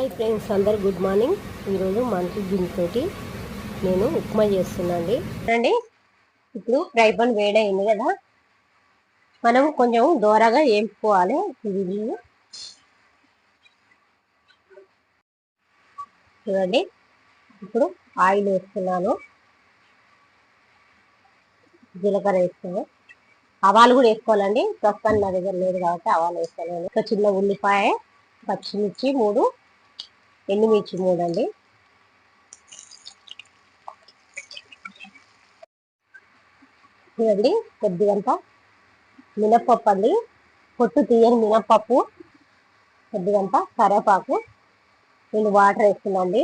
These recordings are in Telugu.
హాయ్ ఫ్రెండ్స్ అందరు గుడ్ మార్నింగ్. ఈరోజు మంచి దీనితోటి నేను ఉప్మా చేస్తున్నాండి అండి ఇప్పుడు ఫ్రై పాన్ వేడైంది కదా. మనం కొంచెం దోరగా వేపుకోవాలి ఇది చూడండి ఇప్పుడు ఆయిల్ వేస్తున్నాను. జీలకర్ర వేస్తాను ఆవాలు కూడా వేసుకోవాలండి. ప్రస్తుతానికి నా దగ్గర లేదు కాబట్టి ఆవాలు వేస్తాను ఒక చిన్న ఉల్లిపాయ పచ్చిమిర్చి మూడు ఎండుమిర్చి మూడండి. అండి చూడండి కొద్దిగంత మినప్పప్పు అండి పొట్టు తీయని మినప్పప్పు కొద్దిగంత కరేపాకు. నేను వాటర్ వేస్తున్నాండి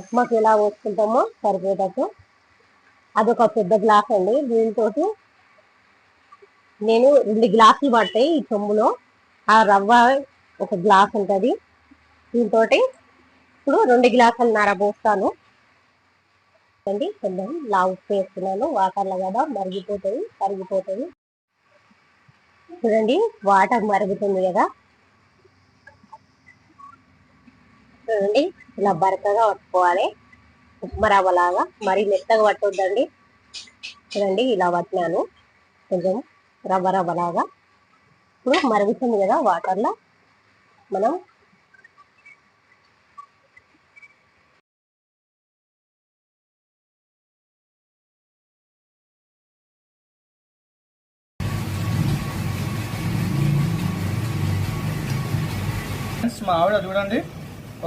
ఉప్మాకి ఎలా పోసుకుంటామో సరిపోయేటట్టు. అదొక పెద్ద గ్లాస్ అండి. దీంతో నేను రెండు గ్లాసులు పడతాయి ఈ చెంబులో. ఆ రవ్వ ఒక గ్లాస్ ఉంటుంది. దీంతో ఇప్పుడు రెండు గ్లాసులు నర పోస్తాను. అండి కొంచెం లావు వేస్తున్నాను. వాటర్లో కదా మరిగిపోతుంది కరిగిపోతుంది చూడండి వాటర్ మరుగుతుంది కదా. చూడండి ఇలా బరకగా పట్టుకోవాలి. ఉప్మా మరీ మెత్తగా పట్టొద్దండి. చూడండి ఇలా పట్టినాను. కొంచెం రవ్వ రవ్వలాగా. ఇప్పుడు మరుగుతుంది కదా వాటర్లో. మనం ఫ్రెండ్స్ మా ఆవిడ చూడండి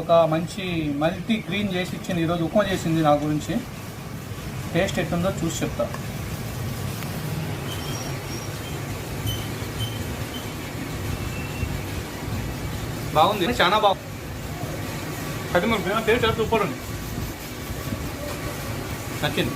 ఒక మంచి మల్టీ గ్రీన్ చేసి ఇచ్చింది ఈరోజు ఉప్మా చేసింది నా గురించి. టేస్ట్ ఎట్లుందో చూసి చెప్తా. బాగుంది చాలా బాగుంది అది మన చాలా సూపర్ ఉంది నచ్చింది.